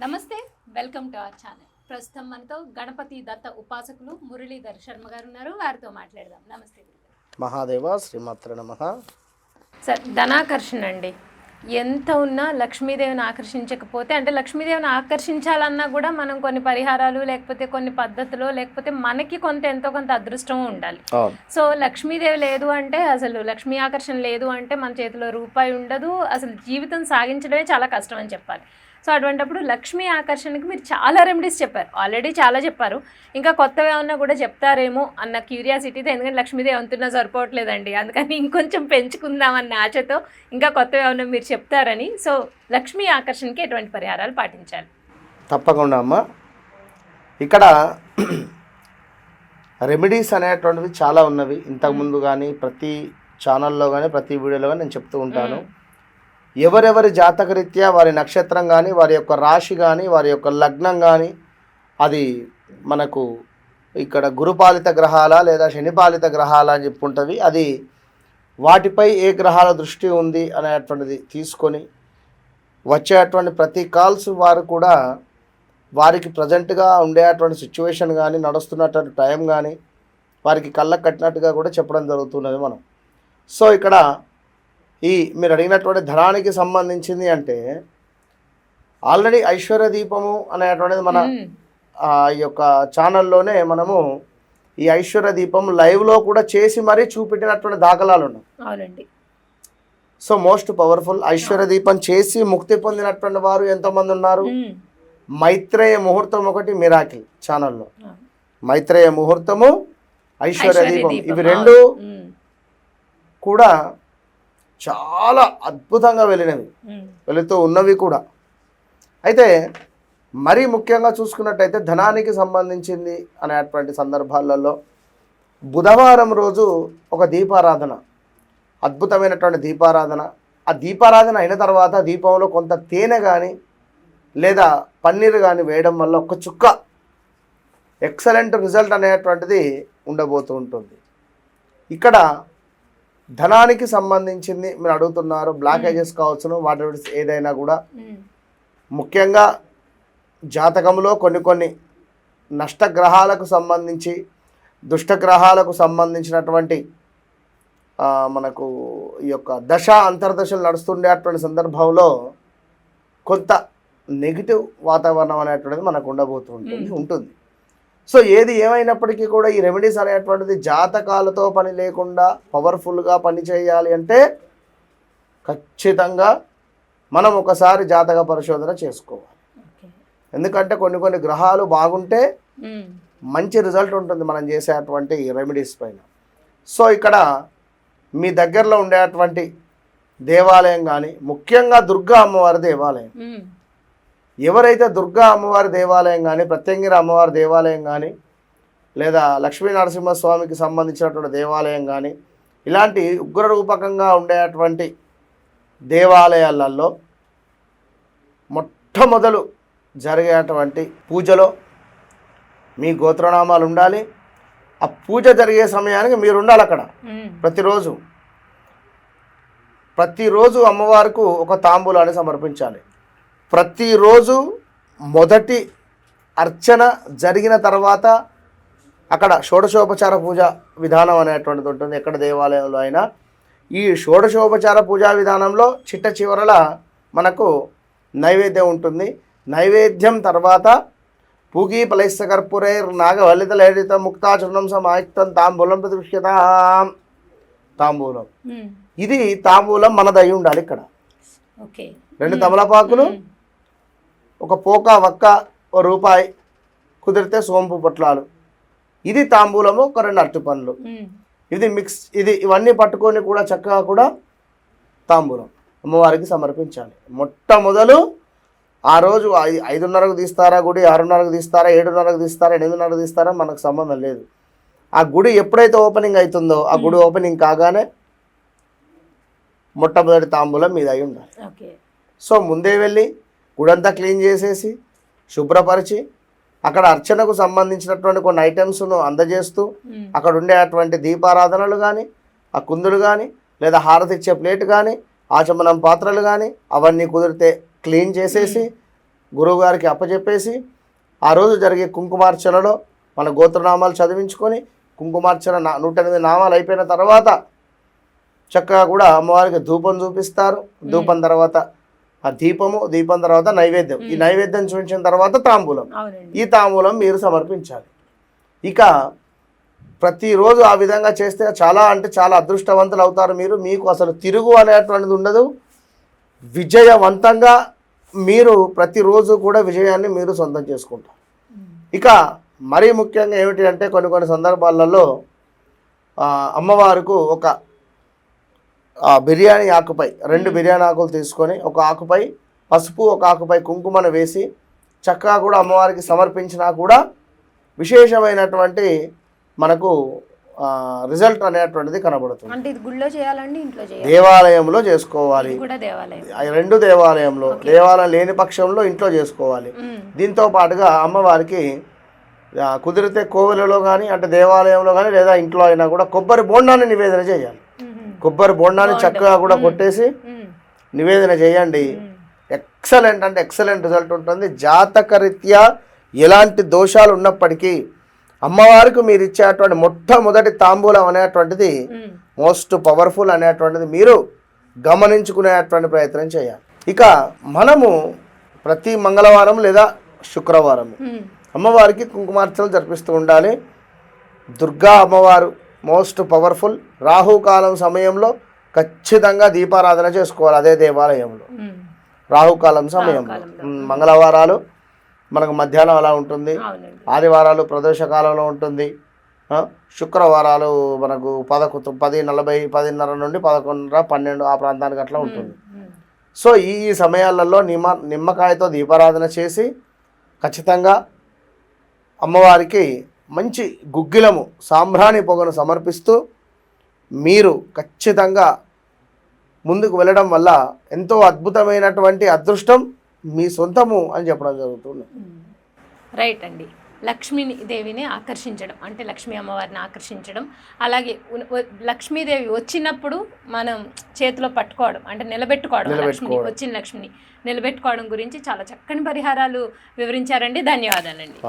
నమస్తే welcome to our channel. ప్రస్తుతం మనతో గణపతి దత్త ఉపాసకులు మురళీధర్ శర్మ గారు ఉన్నారు. వారితో మాట్లాడదాం. నమస్తే. మహాదేవ శ్రీమాత్ర నమ. సార్ ధనాకర్షణ అండి. ఎంత ఉన్నా లక్ష్మీదేవిని ఆకర్షించకపోతే అంటే లక్ష్మీదేవిని ఆకర్షించాలన్నా కూడా మనం కొన్ని పరిహారాలు లేకపోతే కొన్ని పద్ధతులు లేకపోతే మనకి కొంత ఎంతో కొంత అదృష్టం ఉండాలి. సో లక్ష్మీదేవి లేదు అంటే అసలు లక్ష్మీ ఆకర్షణ లేదు అంటే మన చేతిలో రూపాయి ఉండదు. అసలు జీవితం సాగించడమే చాలా కష్టం అని చెప్పాలి. సో అటువంటప్పుడు లక్ష్మీ ఆకర్షణకి మీరు చాలా రెమెడీస్ చెప్పారు. ఆల్రెడీ చాలా చెప్పారు. ఇంకా కొత్తవి ఏమన్నా కూడా చెప్తారేమో అన్న క్యూరియాసిటీతో ఎందుకంటే లక్ష్మీదేవి అంతున్నా సరిపోవట్లేదండి. అందుకని ఇంకొంచెం పెంచుకుందామన్న ఆశతో ఇంకా కొత్తవి ఏమన్నా మీరు చెప్తారని. సో లక్ష్మీ ఆకర్షణకి ఎటువంటి పరిహారాలు పాటించాలి? తప్పకుండా అమ్మ. ఇక్కడ రెమెడీస్ అనేటువంటివి చాలా ఉన్నవి. ఇంతకుముందు కానీ ప్రతి ఛానల్లో కానీ ప్రతి వీడియోలో కానీ నేను చెప్తూ ఉంటాను. ఎవరెవరి జాతకరీత్యా వారి నక్షత్రం కానీ వారి యొక్క రాశి కానీ వారి యొక్క లగ్నం కానీ అది మనకు ఇక్కడ గురుపాలిత గ్రహాల లేదా శనిపాలిత గ్రహాల అని చెప్పుకుంటుంది అది వాటిపై ఏ గ్రహాల దృష్టి ఉంది అనేటువంటిది తీసుకొని వచ్చేటువంటి ప్రతి కాల్స్ వారు కూడా వారికి ప్రజెంట్గా ఉండేటువంటి సిచ్యువేషన్ కానీ నడుస్తున్నటువంటి టైం కానీ వారికి కళ్ళకు కట్టినట్టుగా కూడా చెప్పడం జరుగుతున్నది మనం. సో ఇక్కడ ఈ మీరు అడిగినటువంటి ధనానికి సంబంధించింది అంటే ఆల్రెడీ ఐశ్వర్య దీపము అనేటువంటిది మన ఈ యొక్క ఛానల్లోనే మనము ఈ ఐశ్వర్య దీపం లైవ్లో కూడా చేసి మరీ చూపెట్టినటువంటి దాఖలాలు ఉన్నాయి అవునండి సో మోస్ట్ పవర్ఫుల్ ఐశ్వర్య దీపం చేసి ముక్తి పొందినటువంటి వారు ఎంతోమంది ఉన్నారు. మైత్రేయ ముహూర్తం ఒకటి మిరాకిల్ ఛానల్లో. మైత్రేయ ముహూర్తము ఐశ్వర్య దీపం ఇవి. రెండు. కూడా చాలా అద్భుతంగా వెళ్ళినవి. వెళుతూ ఉన్నవి కూడా. అయితే మరీ ముఖ్యంగా చూసుకున్నట్టయితే ధనానికి సంబంధించింది అనేటువంటి సందర్భాలలో బుధవారం రోజు ఒక దీపారాధన అద్భుతమైనటువంటి దీపారాధన. ఆ దీపారాధన అయిన తర్వాత దీపంలో కొంత తేనె కానీ లేదా పన్నీర్ కానీ వేయడం వల్ల ఒక చుక్క ఎక్సలెంట్ రిజల్ట్ అనేటువంటిది ఉండబోతూ ఉంటుంది. ఇక్కడ ధనానికి సంబంధించింది మీరు అడుగుతున్నారు బ్లాకేజెస్ కావచ్చును వాటి ఏదైనా కూడా. మ్మ్. ముఖ్యంగా జాతకంలో కొన్ని కొన్ని నష్టగ్రహాలకు సంబంధించి దుష్టగ్రహాలకు సంబంధించినటువంటి మనకు ఈ యొక్క దశ అంతర్దశలు నడుస్తుండేటువంటి సందర్భంలో కొంత నెగిటివ్ వాతావరణం అనేటువంటిది మనకు ఉండబోతుంటుంది ఉంటుంది. సో ఏది ఏమైనప్పటికీ కూడా ఈ రెమెడీస్ అనేటువంటిది జాతకాలతో పని లేకుండా పవర్ఫుల్గా పని చేయాలి అంటే ఖచ్చితంగా మనం ఒకసారి జాతక పరిశోధన చేసుకోవాలి. ఎందుకంటే కొన్ని కొన్ని గ్రహాలు బాగుంటే. మంచి రిజల్ట్ ఉంటుంది మనం చేసేటువంటి రెమెడీస్ పైన సో ఇక్కడ మీ దగ్గరలో ఉండేటువంటి దేవాలయం కానీ ముఖ్యంగా దుర్గా అమ్మవారి దేవాలయం. ఎవరైతే దుర్గా అమ్మవారి దేవాలయం కానీ ప్రత్యంగిర అమ్మవారి దేవాలయం కానీ లేదా లక్ష్మీ నరసింహస్వామికి సంబంధించినటువంటి దేవాలయం కానీ ఇలాంటి ఉగ్రరూపకంగా ఉండేటువంటి దేవాలయాలలో మొట్టమొదలు జరిగేటువంటి పూజలో మీ గోత్రనామాలు ఉండాలి. ఆ పూజ జరిగే సమయానికి మీరు ఉండాలి అక్కడ. ప్రతిరోజు. ప్రతిరోజు అమ్మవారికి ఒక తాంబూలాన్ని సమర్పించాలి. ప్రతిరోజు మొదటి అర్చన జరిగిన తర్వాత అక్కడ షోడశోపచార పూజ విధానం అనేటువంటిది ఉంటుంది. ఎక్కడ దేవాలయంలో అయినా. ఈ షోడశోపచార పూజా విధానంలో చిట్ట చివరల మనకు నైవేద్యం ఉంటుంది. నైవేద్యం తర్వాత పూగీ ఫలైస్త కర్పూరైర్ నాగవల్లిత లలిత ముక్తాచరణం సమాయుక్తం తాంబూలం ప్రతిష్ఠితాం. తాంబూలం. ఇది తాంబూలం మనదై ఉండాలి ఇక్కడ. ఓకే. రెండు తమలపాకులు. ఒక పోక వక్క ఓ రూపాయి కుదిరితే సోంపు పొట్లాలు. ఇది తాంబూలము ఒక రెండు అరటి పండ్లు. ఇది మిక్స్ ఇది ఇవన్నీ పట్టుకొని కూడా చక్కగా కూడా తాంబూలం అమ్మవారికి సమర్పించాలి. మొట్టమొదలు ఆ రోజు ఐదున్నరకు తీస్తారా గుడి ఆరున్నరకు తీస్తారా ఏడున్నరకు తీస్తారా ఎనిమిదిన్నరకు తీస్తారా మనకు సంబంధం లేదు. ఆ గుడి ఎప్పుడైతే ఓపెనింగ్ అవుతుందో ఆ గుడి ఓపెనింగ్ కాగానే మొట్టమొదటి తాంబూలం మీద అయి ఉండాలి. ఓకే. సో ముందే వెళ్ళి గుడంతా క్లీన్ చేసేసి శుభ్రపరిచి అక్కడ అర్చనకు సంబంధించినటువంటి కొన్ని ఐటమ్స్ను అందజేస్తూ. అక్కడ ఉండేటువంటి దీపారాధనలు కానీ ఆ కుందులు కానీ లేదా హారతి ఇచ్చే ప్లేట్ కానీ ఆచమనం పాత్రలు కానీ అవన్నీ కుదిరితే క్లీన్ చేసేసి గురువు గారికి అప్పచెప్పేసి ఆ రోజు జరిగే కుంకుమార్చనలో మన గోత్రనామాలు చదివించుకొని కుంకుమార్చన నూట ఎనిమిది నామాలు అయిపోయిన తర్వాత చక్కగా కూడా అమ్మవారికి ధూపం చూపిస్తారు. ధూపం తర్వాత ఆ దీపము దీపం తర్వాత నైవేద్యం. ఈ నైవేద్యం చూపించిన తర్వాత తాంబూలం. ఈ తాంబూలం మీరు సమర్పించాలి. ఇక ప్రతిరోజు ఆ విధంగా చేస్తే చాలా అంటే చాలా అదృష్టవంతులు అవుతారు మీరు. మీకు అసలు తిరుగు అనేటువంటిది ఉండదు. విజయవంతంగా మీరు ప్రతిరోజు కూడా విజయాన్ని మీరు సొంతం చేసుకుంటారు. ఇక మరీ ముఖ్యంగా ఏమిటి అంటే కొన్ని కొన్ని సందర్భాలలో అమ్మవారికి ఒక బిర్యానీ ఆకుపై రెండు బిర్యానీ ఆకులు తీసుకొని ఒక ఆకుపై పసుపు ఒక ఆకుపై కుంకుమను వేసి చక్కగా కూడా అమ్మవారికి సమర్పించినా కూడా విశేషమైనటువంటి మనకు రిజల్ట్ అనేటువంటిది కనబడుతుంది. అంటే ఇది గుళ్ళో చేయాలండి ఇంట్లో చేయాలి? దేవాలయంలో చేసుకోవాలి. రెండు దేవాలయంలో దేవాలయం లేని పక్షంలో ఇంట్లో చేసుకోవాలి. దీంతో పాటుగా అమ్మవారికి కుదిరితే కోవెలలో కానీ అంటే దేవాలయంలో కానీ లేదా ఇంట్లో అయినా కూడా కొబ్బరి బోండాన్ని నివేదన చేయాలి. కొబ్బరి బోండాన్ని చక్కగా కూడా కొట్టేసి నివేదన చేయండి. ఎక్సలెంట్ అంటే ఎక్సలెంట్ రిజల్ట్ ఉంటుంది. జాతకరీత్యా ఎలాంటి దోషాలు ఉన్నప్పటికీ అమ్మవారికి మీరు ఇచ్చేటువంటి మొట్టమొదటి తాంబూలం అనేటువంటిది మోస్ట్ పవర్ఫుల్ అనేటువంటిది మీరు గమనించుకునేటువంటి ప్రయత్నం చేయాలి. ఇక మనము ప్రతి మంగళవారం లేదా శుక్రవారం అమ్మవారికి కుంకుమార్చనలు జరిపిస్తూ ఉండాలి. దుర్గా అమ్మవారు మోస్ట్ పవర్ఫుల్. రాహుకాలం సమయంలో ఖచ్చితంగా దీపారాధన చేసుకోవాలి అదే దేవాలయంలో. రాహుకాలం సమయంలో. మంగళవారాలు మనకు మధ్యాహ్నం అలా ఉంటుంది. ఆదివారాలు ప్రదోష కాలంలో ఉంటుంది. శుక్రవారాలు మనకు పదకొ పది నలభై పదిన్నర నుండి పదకొండున్నర పన్నెండు ఆ ప్రాంతానికి అట్లా ఉంటుంది. సో ఈ ఈ సమయాలలో నిమ్మ నిమ్మకాయతో దీపారాధన చేసి ఖచ్చితంగా అమ్మవారికి మంచి గుగ్గిలము సాంబ్రాణి పొగను సమర్పిస్తూ మీరు ఖచ్చితంగా ముందుకు వెళ్ళడం వల్ల ఎంతో అద్భుతమైనటువంటి అదృష్టం మీ సొంతము అని చెప్పడం జరుగుతుంది. రైట్ అండి. లక్ష్మీని దేవిని ఆకర్షించడం అంటే లక్ష్మీ అమ్మవారిని ఆకర్షించడం అలాగే లక్ష్మీదేవి వచ్చినప్పుడు మనం చేతిలో పట్టుకోవడం అంటే నిలబెట్టుకోవడం లక్ష్మిని. వచ్చిన లక్ష్మిని. నిలబెట్టుకోవడం గురించి చాలా చక్కని పరిహారాలు వివరించారండి. ధన్యవాదాలండి.